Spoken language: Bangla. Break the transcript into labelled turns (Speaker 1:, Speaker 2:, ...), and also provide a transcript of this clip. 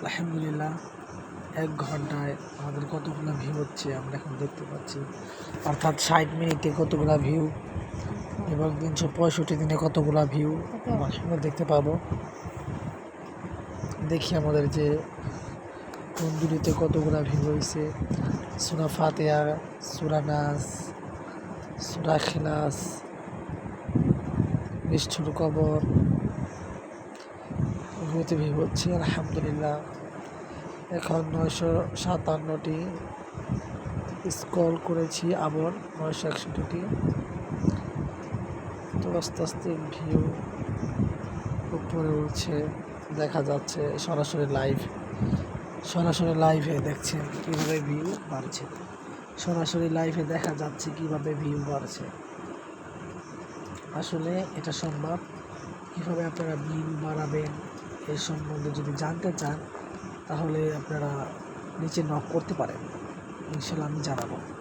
Speaker 1: আলহামদুলিল্লাহ, এক ঘন্টায় আমাদের কতগুলো ভিউ হচ্ছে আমরা এখন দেখতে পাচ্ছি। অর্থাৎ ষাট মিনিটে কতগুলো ভিউ এবং তিনশো পঁয়ষট্টি দিনে কতগুলো ভিউ আমরা দেখতে পাবো। দেখি আমাদের যে তন্দুরিতে কতগুলো ভিউ হয়েছে সুরা ফাতেহা, সুরা নাস, সুরা খিলাস নিষ্ঠুর কবর এগুলোতে ভিউ হচ্ছে, আলহামদুলিল্লাহ। এখন নয়শো সাতান্নটি স্কল করেছি আবার, নয়শো একষট্টিটি। তো আস্তে আস্তে ভিউ উপরে উঠছে, দেখা যাচ্ছে সরাসরি লাইভ সরাসরি লাইভে দেখছেন কীভাবে ভিউ বাড়ছে। সরাসরি লাইভে দেখা যাচ্ছে কীভাবে ভিউ বাড়ছে। আসলে এটা সম্ভব। কীভাবে আপনারা ভিউ বাড়াবেন এই সম্বন্ধে যদি জানতে চান তাহলে আপনারা নিচে নক করতে পারেন। ইনশাল্লাহ আমি জানাব।